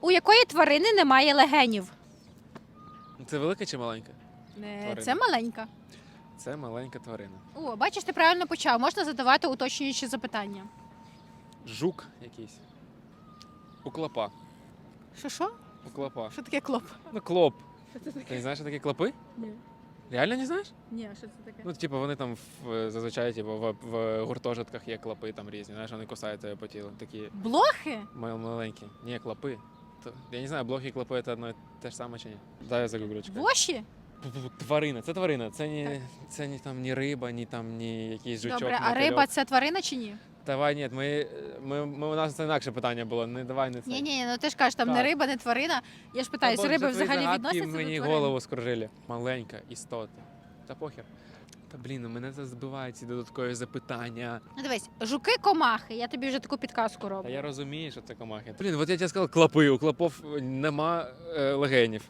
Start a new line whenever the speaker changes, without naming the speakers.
У якої тварини немає легенів?
Це велика чи маленька?
Е,
Тварина.
Це маленька.
Це маленька тварина.
О, бачиш, ти правильно почав. Можна задавати уточнюючі запитання.
Жук якийсь. У клопа.
Що що?
У клопа.
Що таке клоп?
Ну, клоп. Ти не знаєш, що таке клопи?
Ні.
Реально не знаєш?
Ні, що це таке?
Ну, типу, вони там в, зазвичай типу, в, в гуртожитках є клопи там різні. Знаєш, вони кусають тебе по тілу. Такі
Блохи?
мал- маленькі. Ні, клопи. То, я не знаю, блохи і клопи це одно і те ж саме чи ні. Дай я загуглю. чекай.
Воші?
Тварина, це тварина. Це ні, це ні там ні риба, ні там ні якийсь жучок.
Добре, а
мотильок.
риба це тварина чи ні?
Давай, ні, ми, ми, ми, у нас це інакше питання було. Не давай не це.
Ні, ні, ну ти ж кажеш, там не
Так.
риба, не тварина. Я ж питаюсь,
Або
риби
вже твої
взагалі
загадки
відносяться
мені
до тварин?
голову скружили. Маленька істота. Та похер. Та блін, у мене це збивають ці додаткові запитання.
Ну дивись, жуки комахи, я тобі вже таку підказку
Та
роблю.
я розумію, що це комахи. Блін, от я тебе сказав, клопи. У клопов нема е, легенів.